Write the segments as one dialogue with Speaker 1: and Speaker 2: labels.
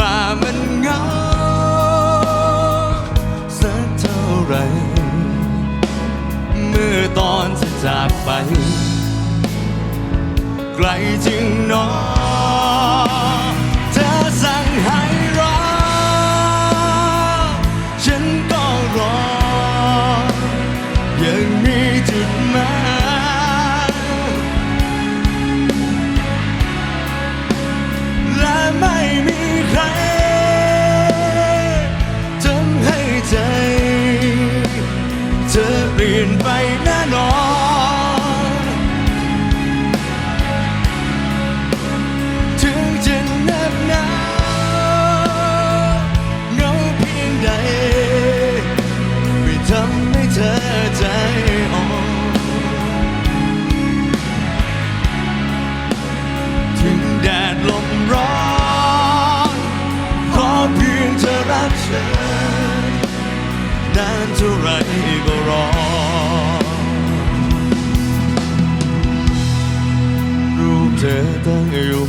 Speaker 1: ว่ามันเหงาสักเท่าไร เมื่อตอนจะจากไป ไกลจริงนอเธอสั่งให้รอ ฉันก็รอ ยังมีจุดหมาย อเเธ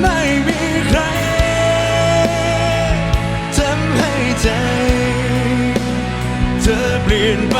Speaker 1: ไม่มีใครทำให้ใจ เธอเปลี่ยนไป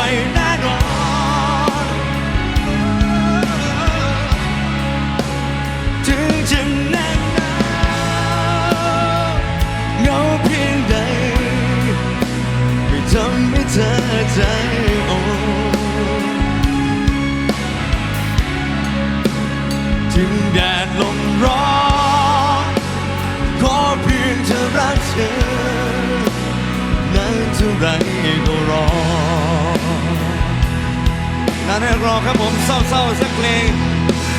Speaker 1: อนานให้รอครับผมเศร้าๆสักเพลง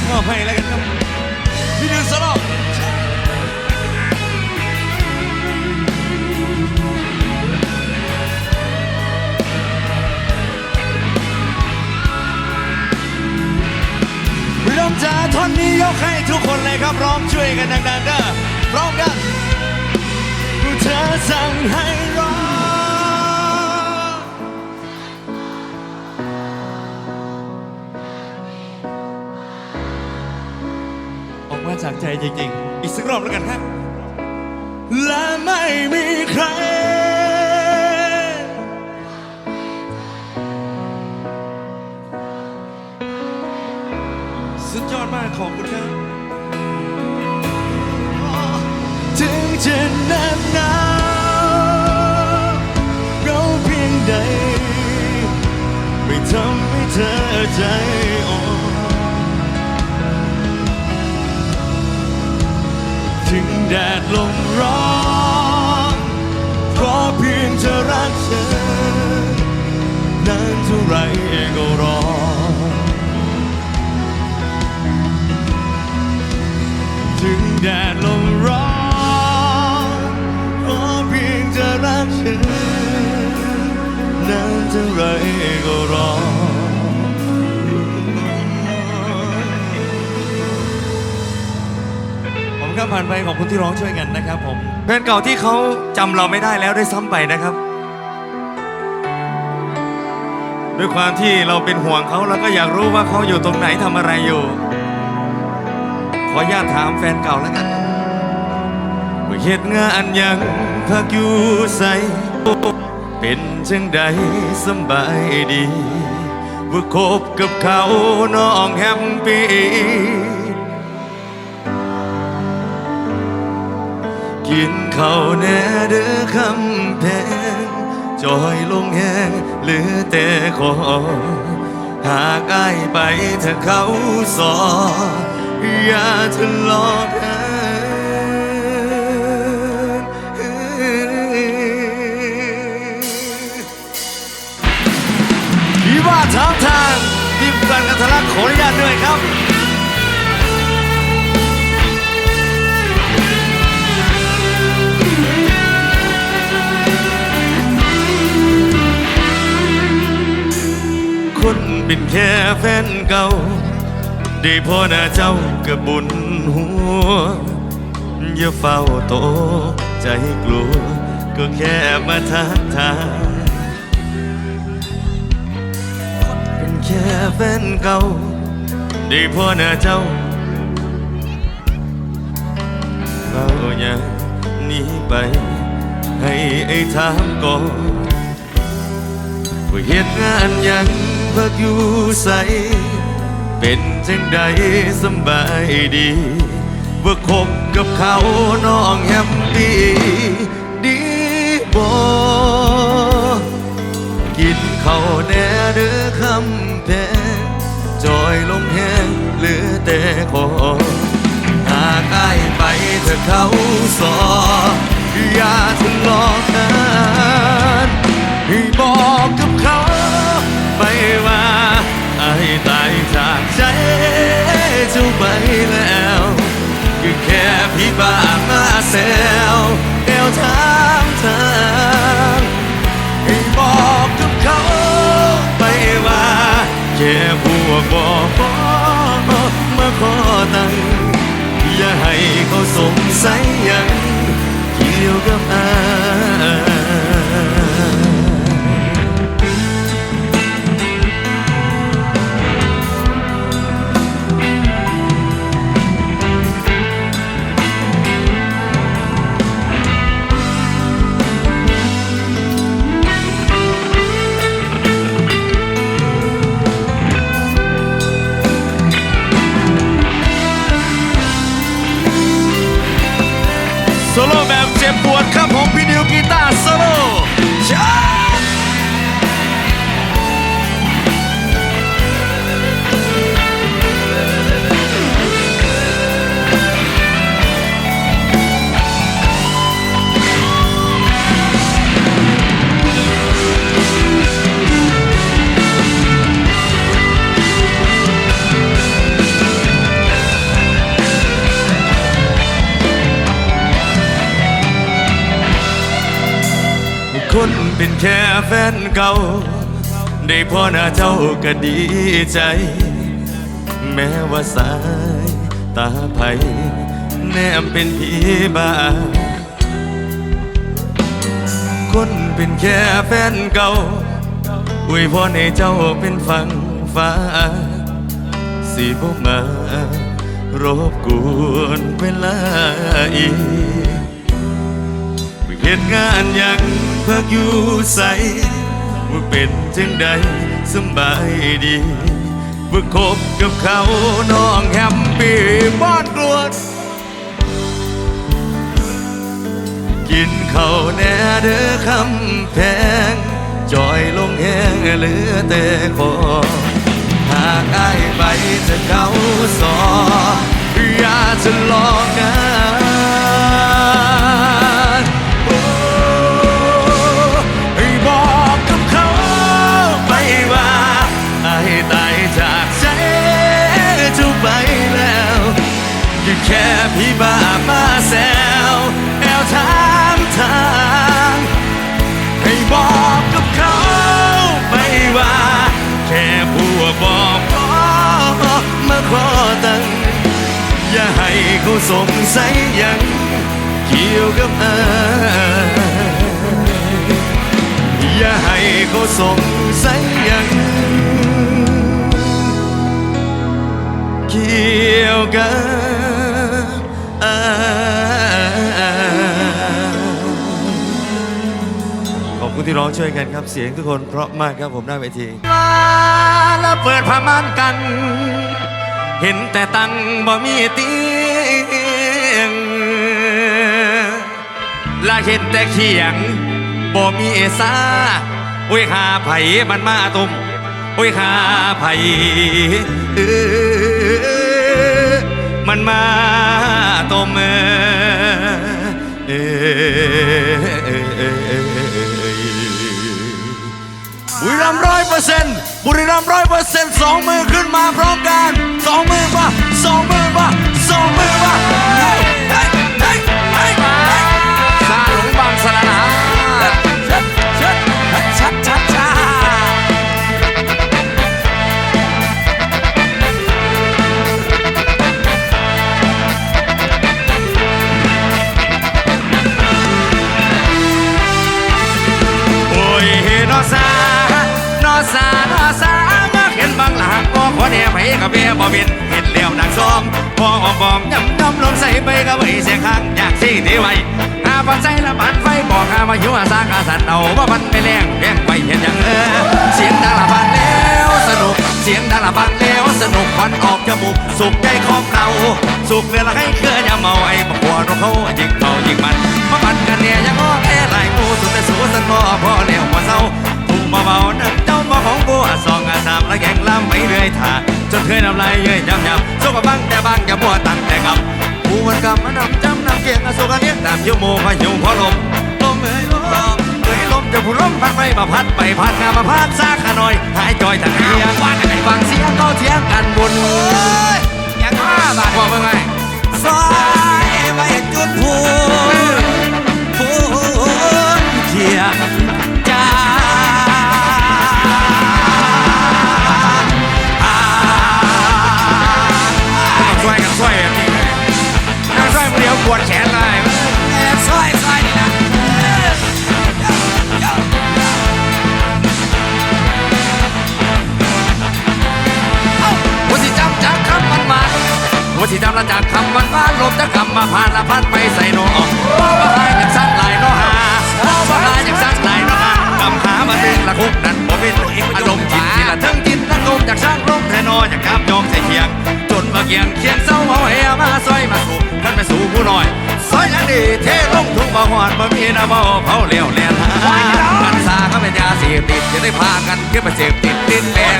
Speaker 1: มอบให้แล้วกันครับพี่นิวสโลร้องจ๋าท่อนนี้ยกให้ทุกคนเลยครับร้องช่วยกันดังๆเด้อพร้อมกันเธอสั่งให้รออ จากใจจริงๆ อีกสักรอบแล้วกันฮะและไม่มีใคร สุดยอดมากขอบคุณครับถึงจะแนบหนาวเหงาเพียงใด ไม่ทำให้เธอใจอ่อน แดดลมร้อนขอเพียงเธอรักฉันนานเท่าไรก็รอ ถึงแดดลมร้อนขอเพียงเธอรักฉันนานเท่าไรก็รอ ค
Speaker 2: รับผ่านไปขอบคุณที่ร้องช่วยกันนะครับผม
Speaker 1: แฟนเก่าที่เขาจำเราไม่ได้แล้วได้วยซ้ำไปนะครับ ด้วยความที่เราเป็นห่วงเขาแล้วก็อยากรู้ว่าเขาอยู่ตรงไหนทำอะไรอยู่ ขออนุญาตถามแฟนเก่าแล้วกันครับว่าเหตุงานยังพักอยู่ใสเป็นจังใดสำบายดี ว่าคบกับเขาน้องแฮปปี้ กินข้าวแน่เด้อคำแพงจอยลงแหงหลือแต่ขอหากอายไปถ้าเขาสออย่าทะเลาะกันพี่ว่าทางทางพี่กันกันทะลักขออนุญาตด้วยครับ คนเป็นแค่แฟนเก่า ได้พอหน้าเจ้ากับบุญหัว อย่าเฝ้าโตใจกลัว ก็แค่มาทักทายเป็นแค่แฟนเก่า ได้พอหน้าเจ้าเราอย่าหนีไป ให้ไอ้ถามก่อนว่าเหตุงานยัง พักอยู่ใส เป็นจังใดสบายดีว่าคบกับเขาน้องแฮปปี้ดีบ่กินเขาแน่เด้อคำแพงจอยลงแห้งหลือแต่ขอหากอายไปเธอเขาสออย่าทะเลาะกันให้บอกกับเขา ไปว่าไอ้ตายจากใจเจ้าไปแล้วก็แค่พี่บ้ามาแซวแนวทางทางให้บอกกับเขาไปว่าแค่พวกบอกมาขอตังอย่าให้เขาสงสัยยัง แฟนเก่า ได้พ่อหน้าเจ้าก็ดีใจ แม้ว่าสายตาไผแนมเป็นผีบ้า คนเป็นแค่แฟนเก่าอวยพรให้เจ้าเป็นฝั่งฟ้าสิบ่มารบกวนเวลาอีก เหตุงานยังพักอยู่ใสว่าเป็นจังใดสบายดีว่าคบกับเขาน้องแฮปปี้บ้านกลวดกินเขาแน่เด้อคำแพงจอยลงแห้งเหลือแต่ขอหากอายไปจะเขาสออย่าจะลอกกัน พี่บ้ามาแซวแอวถามทางให้บอกกับเขาไปว่า แค่พวบอกขอมาขอตังค์อย่าให้เขาสงสัยยังเกี่ยวกับอายอย่าให้เขาสงสัยยังเกี่ยวกับ คุณที่ร้องช่วยกันครับเสียงทุกคนเพราะมากครับผมหน้าเวทีแล้วเปิดผ้าม่านกัน เห็นแต่ตังบ่มีเตียงและเห็นแต่เขียงบ่มีสาโอ้ยหาไผ่มันมาตุมโอ้ยหาไผเออมันมาตุมเออเออเออ รัมร้อยเปอร์เซ็นต์บุรีรัมร้อยเปอร์เซ็นต์สองมือขึ้นมาพร้อมกันสองมือป่ะสองมือป่ะสองมือป่ะ เวินเห็นเลี้ยวดังซองพอออมบอมยำยำลมใส่ไปกับไอ้เสียงข้างอยากสิที่ไว้หาปันใจละมันไฟบอกหามาอยู่อาสากาสันเอาว่ามันไม่แรงแย่งไปเห็นอย่างเออเสียงดังละพันแล้วสนุก เสียงดังละพันแล้วสนุกควันออกจมูกสุขใจของเราสุขเวลาให้เคลื่อนยาเมาไอ้ปวดเขายิงเมายิงมันมาปันกันเนี่ยยังง้อแค่หล จนเคยนำลายเย้ยยำยำสู้กับบังแต่บังอย่ามัวตั้งแต่กับผู้มันกำมันนำจำนำเกียงสู้กันเนี้ยตามยิ้มโมพยุพอลมลมเอ้ยลมเอ้ยลมจะผู้ลมพัดไปมาพัดไปพัดงามาพัดซาขาหน่อยหายจอยทางเทียงฟังเสียงเขาเทียงกันบน
Speaker 3: ยังว่าบาท
Speaker 1: บอกว่าไง
Speaker 2: ซอ
Speaker 1: สิจำละจากคำวันบ้านลมจะกำมาผ่านละพัดไปใส่โนออกว่าบ่หายจากสั้นหลายโนหาว่าบ่หายจากสั้นหลายโนหากำหามาเป็นละคุกนั้นบ่เป็นอารมณ์จิตที่ละทั้งจิตทั้งลมจากช่างลมแทนอจากกาบยองใส่เคียง จนมาเกียงเคียงเศร้าเอาให้มาซอยมาสู่ท่านไปสู่ผู้น้อย ซอยอันดีเทลงทุ่งบ่หอดบ่มีน้ำบ่เผาเลี้ยวแลนหากันสาเขาเป็นยาเสพติดจะได้พากันขึ้นมาเสพติดดินแดง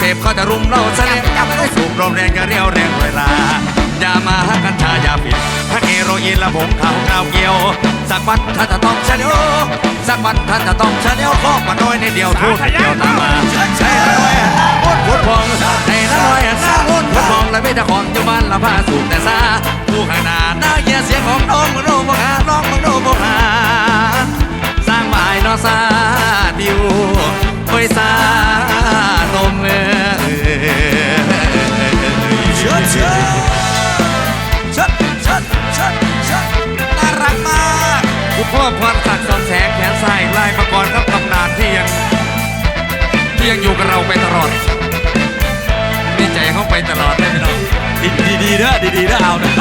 Speaker 1: เสพเขาจะรุมเราซะแล้วได้สูบลมแรงจะเรียวแรงเวลาอ ย่ามาหากัญชาอย่าผิดถ้าเฮโรอีนละผงขาวกราวเกี่ยวสักวันท่านจะต้องชะเนียว สักวันท่านจะต้องชะเนียวคอกมันน้อยในเดียวทุกเดียวตามมาใช่น้อยพุดพุดพองในน้อยสร้างพุดพุดพองและไม่ตะของอยู่บ้านละผ้าสูบแต่ซาผู้ข้างหน้าน้าเยียเสียงของน้องมโนมหาน้องมโนมหาสร้างบายนอซาดิวโอยซา ยังอยู่กับเราไปตลอดดีใจเขาไปตลอดเลยพี่น้อง
Speaker 2: ดีดีดีๆเด้อดีดีๆเด้อเอาเด้อ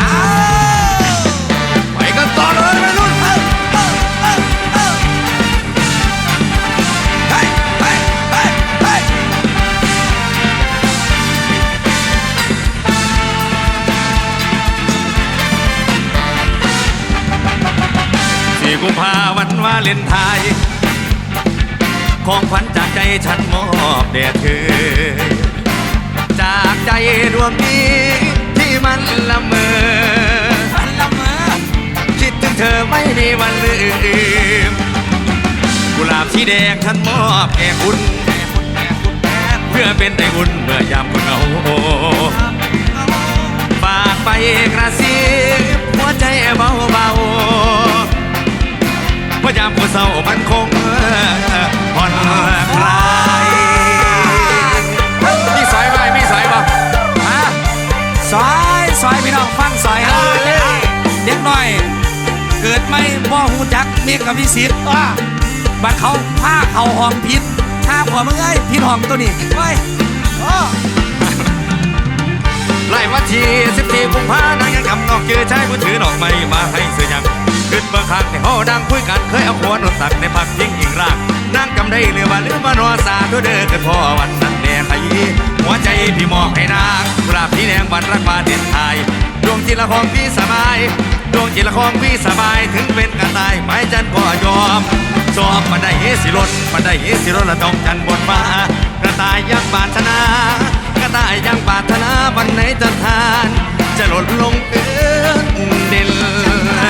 Speaker 2: อ้าว
Speaker 1: ไปกันต่อเลยวัยรุ่น
Speaker 2: เอ้าเอ้าเอ้าเอ้าเฮ้ยเฮ้ยเฮ้ยเฮ้ย
Speaker 1: สี่กุมภาวันวา เลนไทน์ของขวัญจากใจฉันมอบแด่เธอ จากใจดวงนี้ที่มันละเมอ
Speaker 2: พันละเมอ
Speaker 1: คิดถึงเธอไม่มีวันลืม กุหลาบสีแดงฉันมอบแก่คุณเพื่อเป็นไออุ่นเมื่อยามคุณเอาฝากไปกระซิบหัวใจเบาเบา ๆเมื่อยามผู้เศร้ามันคงผ่อนคลายมีสอยไหมมีสอยบ่ฮะ
Speaker 3: ซอยซอยพี่น้องฟังซอยครับเด็กน้อย เกิดไม่บ่หูจักเมียกับพิสิทธิ์บัดเขาผ้าเขาห้องพิษถ้าผัวมึงเอ้ยพิษห้องตัวนี้เฮ้ย
Speaker 1: ไล่วันที่สิบสี่กุมภาพันธ์ยังกำนอกเจอชายผู้ถือดอกไม้มาให้เสือยัง ขึ้นเบื้องข้างในห้อดังคุยกันเคยเอาขวานนตักในพักทิ้งยิงรากนั่งจำได้เรือว่าลืมมานอสาธุเด้อกันพ่อวันนั้นแน่ใครหัวใจพี่มอบให้นางกราบพี่แดงวันรักบาเด่นไทยดวงจิตละของพี่สบายดวงจิตละของพี่สบายถึงเป็นกระต่ายไม้จันก็ยอมสอบมาได้เฮสิรนมาได้เฮสิรนละต้องจันบนฟ้ากระต่ายยังบาชนะก็ได้ยังปารถนาวันไหนจะทาน จะหล่นลงเอื้อนดิน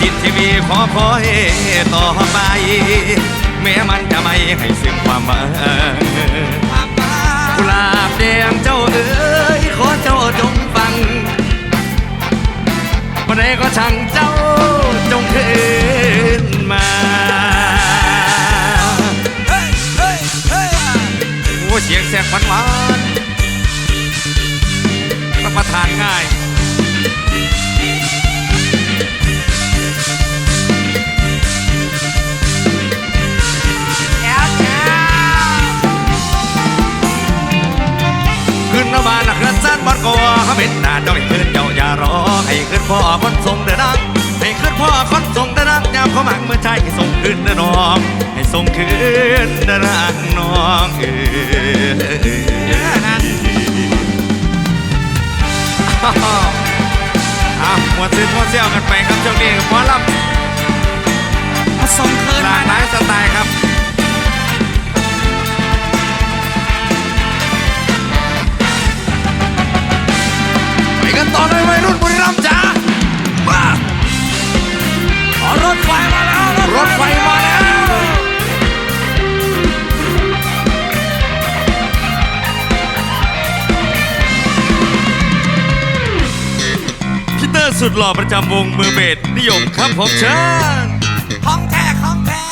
Speaker 1: สิทธิ์ที่มีขอคอยต่อไป แม้มันจะไม่ให้ซึ่งความหวังกุหลาบแดงเจ้าเอ๋ยขอเจ้าจงฟังวันไหนก็ช่างเจ้าจงคืนมา
Speaker 3: เฮ้ยเฮ้ยเฮ้ย
Speaker 1: โอ้เสียงแสกหวานหวานรับประทานง่าย อลกัวเขาเป็นหน้าจ้อยขึ้นเจ้าอย่ารอให้ขึ้นพ่อคนทรงเดินดังให้ขึ้นพ่อคนทรงเดินดังยามเขาหมักเมื่อใจให้ส่งขึ้นเดินน้อง ให้ส่งขึ้นเดินดังน้องเออ
Speaker 3: นั่น
Speaker 1: อะหมวดซื้อหมวดเซี่ยวกันไปครับช่วงนี้กับหมอล
Speaker 3: มาส่งคืนำ
Speaker 1: หลา
Speaker 3: มา
Speaker 1: กหลายสไตล์ครับ กันต่อเลยวัยรุ่นบุรีรัมย์จ้ามา
Speaker 3: อ๋อรถไฟมาแล้ว
Speaker 1: รถไฟมาแล้วพีเตอร์สุดหล่อประจำวงมือเบสนิยมครับผมเชิญ
Speaker 3: ของแท้ของแท้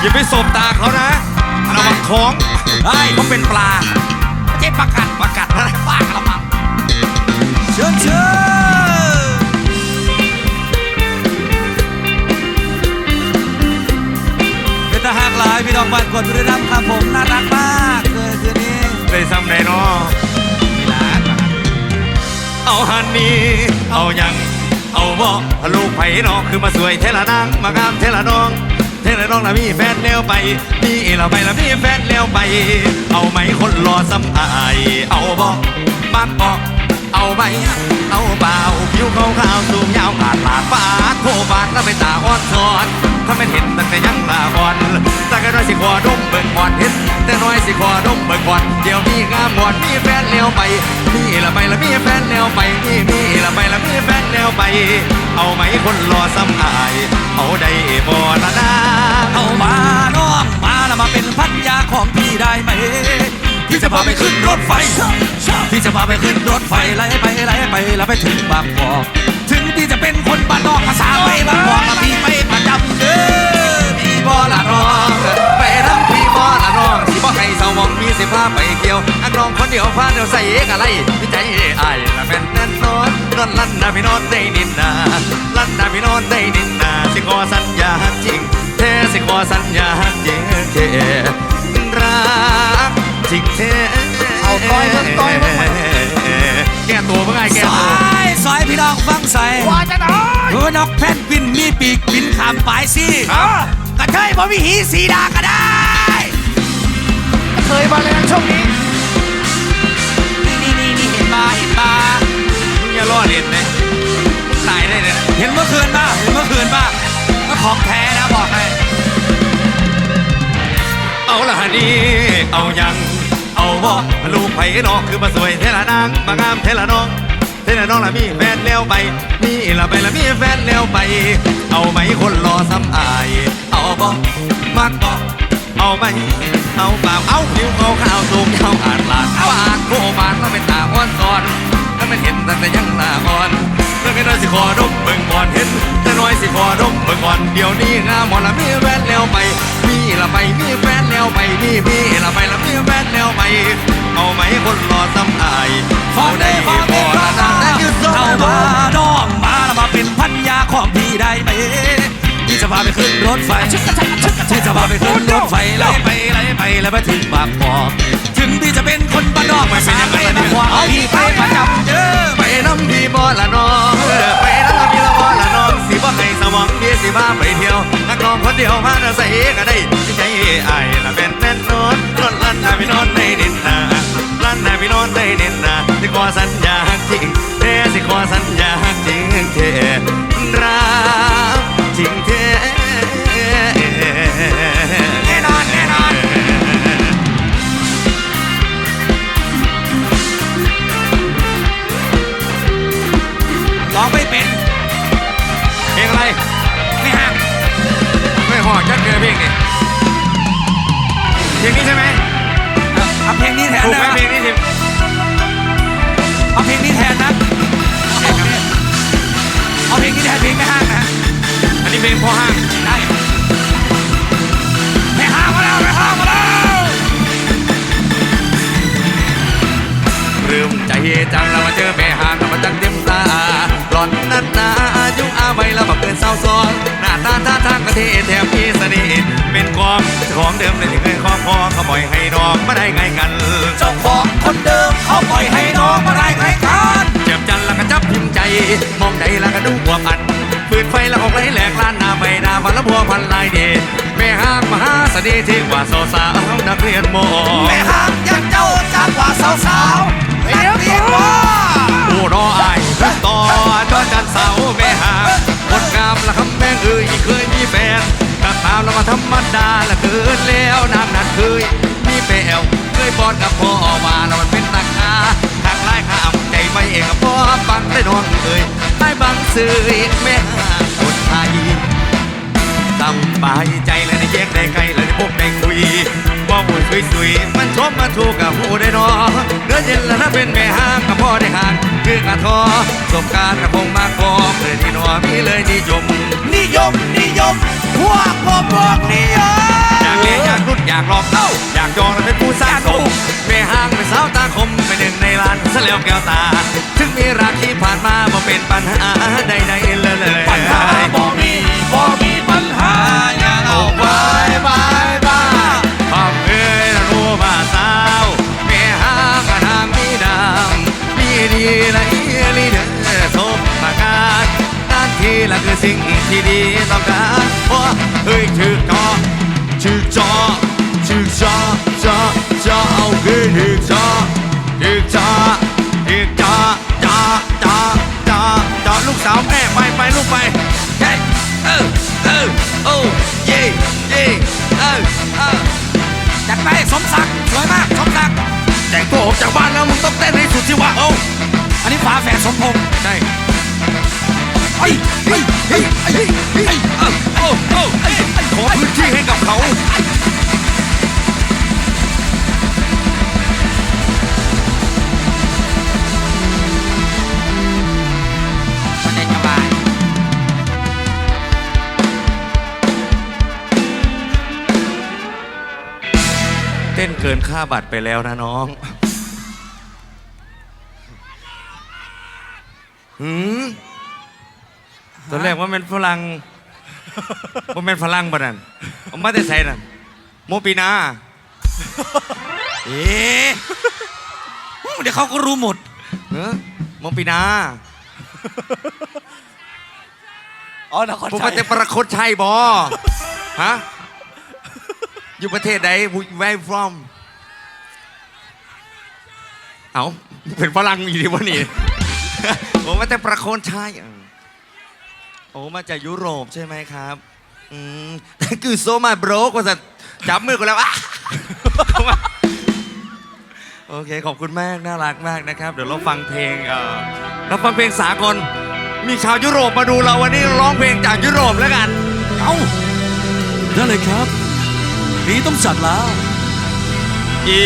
Speaker 1: อย่าไปสบตาเขานะระวังท้อง
Speaker 3: เฮ้ยเขาเป็นปลาไม่ใช่ประกัด เชิญเชิญเป็นทหารหลายพี่น้องบ้านกดบุรีรัมย์ครับผมน่ารักมากเลยคืนนี้
Speaker 1: ได้ซ้ำได้นอ
Speaker 3: มีหลานมา
Speaker 1: เอาฮันนี่เอายังเอาบ่ลูกไผ่น้องคือมาสวยเทละนางมางามเทละน้องเทละน้องละมีแฟนแล้วไปมีเราไปละมีแฟนแล้วไป เอาไหมคนรอซ้ำอาย เอาบ่มักบ่ เอาไหมเอาเปล่าผิวขาวขาวสูงยาวขาดปาดปาดโคบาดแล้วไปตาอ่อนซอนถ้าไม่เห็นตั้งแต่ยังลาก่อนแต่ก็น้อยสิขอดมเบิก่อนเห็นแต่น้อยสิขอดมเบิก่อนเดี๋ยวมีงามก่อนมีแฟนแล้วไปมีละไปละมีแฟนแล้วไปมีมีละไปละมีแฟนแล้วไป เอาไหมคนรอซ้ำอายเอาได้บ่ละนะ
Speaker 3: เอามาน้องมาแล้วมาเป็นพันยาของพี่ได้ไหม พี่จะพาไปขึ้นรถไฟพี่จะพาไปขึ้นรถไฟไล่ไปไล่ไปแล้วไปถึงบางกอกถึงพี่จะเป็นคนบ้านนอกภาษาไม่บางกอกมาพี่ไปประจำเด้อพี่บอละน้อง
Speaker 1: ไปรำพี่บ่ละน้องสิบ่ให้เศร้ามองมีสิพาไปเกี่ยวอักน้องคนเดียวพาเดียวใส่เอกอะไรพี่ใจอายละแม่นแน่นอนนอนลั่นนาพี่นอนได้นินนาลั่นนาพี่นอนได้นินนาสิขอสัญญาจริงแท้สิขอสัญญาจริงแท้รัก จริงแท้
Speaker 3: เอาต่อยมันต่อยมัน
Speaker 1: แก้ตัวเมื่อไงแก้
Speaker 3: ส
Speaker 1: ตัวา
Speaker 3: ยสายพี่น้องฟังใส่ว่าจะน้อยเออนกแพนกวินมีปีกบินขามปลายสิกระเทยบ่มีหีสีดาก็ได้
Speaker 4: เคยมาเลยนะช่วงนี้
Speaker 3: นี่นี่นี่เห็นมาเห็นมา
Speaker 1: มึงอย่าล้อเล่นนะตายได้เนี่ย
Speaker 3: เห็นเมื่อคืนป่ะเห็นเมื่อคืนป่ะก็ของแท้นะบอกให้
Speaker 1: เอาละนี่เอายังเอา บ่ลูกไผ่นองคือมาสวยเทละนางมางามเทละน้องเทละน้องละมีแฟนแล้วไปมีละไปละมีแฟนแล้วไป เอาไหมคนรอซ้ำอาย เอาบ่มักบ่เอาไหมเอาเปล่าเอาผิวขาวขาวสูงยาวอาดลาดเอาอาดโคบานต้องเป็นตาอ่อนก่อนถ้ามันเห็นตั้งแต่ยังหน้าอ่อนเมื่อไม่น้อยสิขอดมเบิ่งก่อนเห็นแต่น้อยสิขอดมเบิ่งก่อนเดี๋ยวนี้งามหมดละมีแฟนแล้วไป มีละไปมีแฟนแล้วไปมีพี่ละ
Speaker 3: ถไฟพี่จะพาไปขึ้นรถไฟไล่ไปไล่ไปแล้วไปถึงบางกอกถึงพี่จะเป็นคนบ้านนอกภาษาไม่มาขวางพี่ไปประจำเด้อ
Speaker 1: ไปน้ำพี่บอละน้องเออไปน้ำพี่ละบอละน้องสิบ่ให้สมองพี่สิพาไปเที่ยวนักน้องคนเดียวมาเนใส่ก็ได้ใจอายละเป็นแน่นอนนอนลั่นนาพี่นอนในดินนาลั่นนาพี่นอนในดินนาสิขอสัญญาจริงเท่สิขอสัญญาจริงเท่รักจริงเท่
Speaker 3: แน่นอนแน่นอนร้องไม่เป็น
Speaker 1: เพลงอะไร
Speaker 3: ไม่ห่าง
Speaker 1: ไม่หอกจัดเจอเพลงนี่เพลงนี้ใช่ไหม
Speaker 3: เอาเพลงนี้แทน
Speaker 1: ถูก
Speaker 3: นะ
Speaker 1: ไหมเพลงนี้สิ
Speaker 3: เอาเพลงนี้แทนนะเอาเพลงนี้แทนเพลงไม่ห้างนะ
Speaker 1: อันนี้เพลงพอห้าง
Speaker 3: ได้ไมาแล้วไม่ห้างมาแล้ว
Speaker 1: ลืมใจจังแล้วมาเจอแม่ห่างแล้วมาจังเต็มตาหล่อนนัดนาอายุอาไว้แล้วมาเกินเศร้าซ้อนหน้าตาท่าทางกระเทแถมมีเสน่ห์เป็นความของเดิมเลยที่เคยครอบครองเขาปล่อยให้น้องมาได้ไงกัน
Speaker 3: เจ้าของคนเดิมเขาปล่อยให้น้องมาได้ไงกัน
Speaker 1: เจ็บจันแล้วก็จับพิมพ์ใจ มองใดแล้วก็ดูบวมอัด ปืนไฟแล้วออกไหลแหลกล้านหน้าใบหน้าพันละพัวพันลายเดชแม่ห้างมหาเสน่ห์ที่ว่าสาวสาวนักเรียนมอ
Speaker 3: แม่ห้างยังเจ้าจากกว่าสาวๆนักเรียนว่า
Speaker 1: ผู้รออายขึ้นต่อจอจันเสาแม่หาคนงามละคำแม่งเอ่ยเคยมีแฟนก็ตามแล้วมาธรรมดาละเกินแล้วนางนั้นเคยมีแปวเคยบอดกับพ่อมาแล้วมันเป็นตาคาทางไล่ข้ามใจไม่เองกับพ่อปังได้นอนเอ่ย ได้บังซื้อแม่หาคนไทยสบายใจและได้แยกได้ไกลและได้พบได้คุยว่าหูสวยสวยมันชมมันถูกกับหูได้นอเนื้อเย็นแล้วถ้าเป็นแม่ห้างกับพ่อได้ห่างคือกระทอสบการณ์กับพงมากพอเลยที่นอมีเลยนิยม
Speaker 3: นิยมนิยมพวกพวกพวกนิยม
Speaker 1: อยากเลี้ยอยากรุดอยากลองเอ้าอยากจองและเป็นผู้สร้างสมแม่ห้างเป็นสาวตาคมเป็นหนึ่งในล้านซะแล้วแก้วตา ถึงมีรักที่ผ่านมาบ่เป็นปัญหาใดๆเลยเลย
Speaker 3: ปัญหาบ่มีบ่มีปัญหา
Speaker 1: ต้องเต้นให้สุดที่ว่าโอ้
Speaker 3: อันนี้ฝาแฝดสมพงษ์
Speaker 1: ใช่
Speaker 3: เฮ้ยเฮ้ยเฮ้ยเฮ้ยเฮ้ยเออ
Speaker 1: โอ้โอ้ขอพื้นที่ให้กับเขา
Speaker 3: มันจะสบาย
Speaker 1: เต้นเกินค่าบัตรไปแล้วนะน้อง หืมตอนแรกว่าเป็นฝรั่งว่าเป็นฝรั่งปะนั่นเอามาแต่ใส่นั่นโมปีนา
Speaker 3: เอ๊ะเดี๋ยวเขาก็รู้หมด
Speaker 1: เออโมปีนา
Speaker 4: อ๋อนคร
Speaker 1: ผม
Speaker 4: ชั
Speaker 1: มายแต่ประคตชัยบอฮะ อยู่ประเทศใด where from เอาเป็นฝรั่งอยู่ดีวะนี่ ผมมาแต่ประโคนชัยอะโอ้มาจากยุโรปใช่ไหมครับ อืม thank you so much bro กว่าจะจับมือกันแล้วอะโอเค ขอบคุณมาก น่ารักมากนะครับ เดี๋ยวเราฟังเพลงเอ่อเราฟังเพลงสากล มีชาวยุโรปมาดูเราวันนี้ร้องเพลงจากยุโรปแล้วกัน
Speaker 3: เอ้าได้เลยครับ นี่ต้องจัดแล้ว
Speaker 1: อี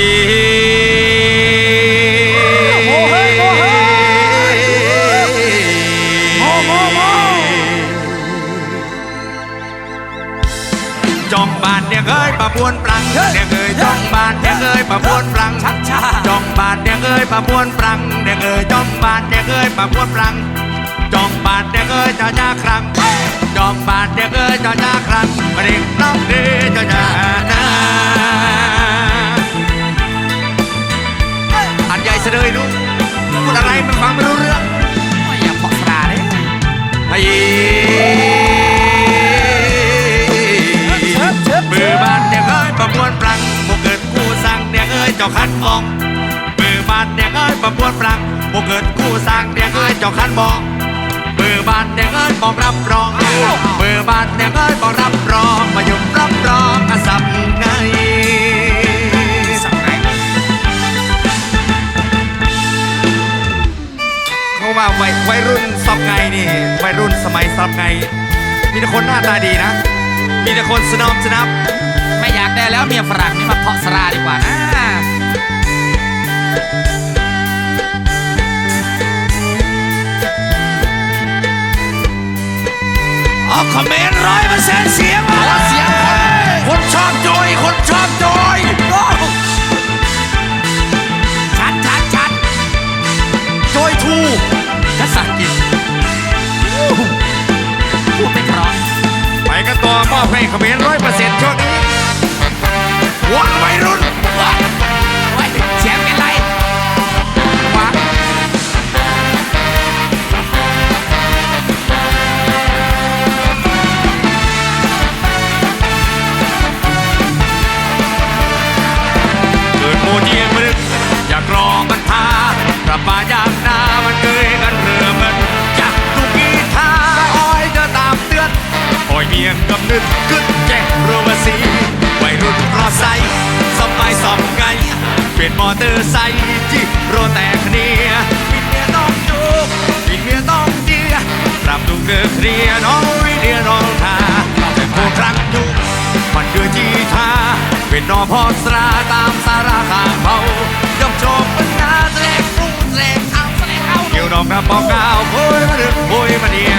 Speaker 1: บานเดียงเอ้ยปะบวนปรังเดียงเอ้ยจ้องบานเดียงเอ้ยปะบวนปรัง
Speaker 3: ชักชา
Speaker 1: จ้องบานเดียงเอ้ยปะบวนปรังเดียงเอ้ยจ้องบานเดียงเอ้ยปะบวนปรังจ้องบานเดียงเอ้ยเจ้าหน้าครั้งจ้องบานเดียงเอ้ยเจ้าหน้าครั้งมาเด็กน้องดีเจ้าหน้าหน้าอันใหญ่เสดยดูพูดอะไรมันฟังไม่รู้เรื่อง
Speaker 3: ไม่อยากพอสราเลย
Speaker 1: ไอ้ เจ้าคันมองมือบานเนี่ยเอ้ยประมวลปรังโมเกิดกู้สั่งเนี่ยเอ้ยเจ้าคันมองมือบานเนี่ยเอ้ยบอกรับรองมือบานเนี่ยเอ้ยบอกรับรองมายุ่รับรองอาสับไง
Speaker 3: สังไง
Speaker 1: เขาว่าวัยวัยรุ่นซับไงนี่วัยรุ่นสมัยซับไง มีแต่คนหน้าตาดีนะ มีแต่คนสนอมสนับ
Speaker 3: ไม่อยากได้แล้วเมียฝรั่งนี่มาเพาะสราดีกว่านะ ออกคอมเมนต์ร้อยเปอร์เซ็นต์เสียงมาเสียงคนชอบโจยคนชอบโจยชัดชัดชัดโจยทูภาษาอังกฤษพูดไม่เพราะ
Speaker 1: ไปกันต่อมอบให้เขมรร้อยเปอร์เซ็นต์
Speaker 3: เป็น
Speaker 1: มอเตอร์ไซค์ที่โรแตกเนียปิดเมียน้องจูบปิดเมียน้องเดียรับดูเกอเคลียร์น้องวิเดียน้องทาแต่โคครั้งยุกมันเดือจีทาเป็นนอพอสราตามสาราข้างเบายกโจมปัญหาแสลงปรุงแสลงเอาแสลงเอาเกี่ยวดอกกระบอกกาวโอยมาดึกโอยมาเดีย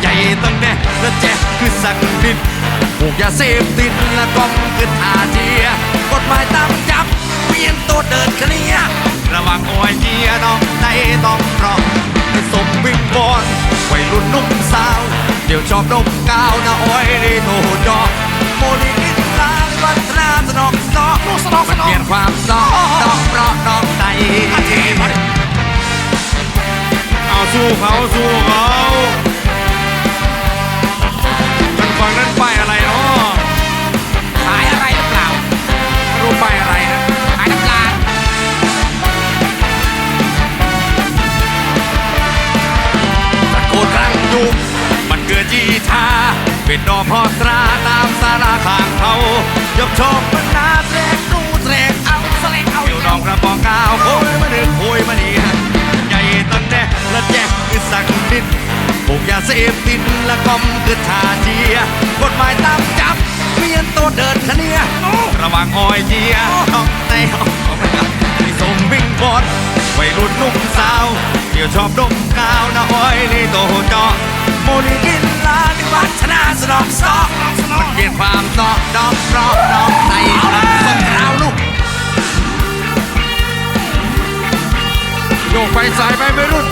Speaker 1: ใหญ่ตั้งแน่และแจ๊คือสักดินผูกยาเสพติดและกองคือทาเจียกฎหมายตาม จับเวียนตัวเดินเคลียร์ระวังโอยเกียน้องใจต้องรองให้สมวิงบอลวัยรุ่นนุ่มสาว เดี๋ยวชอบดมกาวนะโอ้ยรีโทจอโมลีกินลาวัฒนาสนองสนองสนองมันเปลี่ยนความสองน้องเพราะน้องใจเอาสู้เขาสู้เขา
Speaker 3: ยุ
Speaker 1: มันเกิดจีทาเป็นดอกพอสราตามสาราข้างเขายกชคมันนาแสกรูแสกเอาแสกเอาเกี่ยวดองกระบอกกาวโอยมาดึกโอยมาดีใหญ่ตั้งแต่และแจกคือสักดินปลูกยาเสพติดและกอมคือทาเจียกฎหมายตามจับเมียนโตเดินคะเนียระวังอ้อยเจียน้องในห้องไม่ส่งวิ่งบอลวัยรุ่นนุ่มสาว เดี๋ยวชอบดมกาวนะอ้อยนี่โตเจาะโมลีกินลาดิวัฒนาสนองสอกมันเกลียดความตอกดอกรอกดอกใส่ครับส่งคราวลูกโยกไปสายไปไม่รุ่น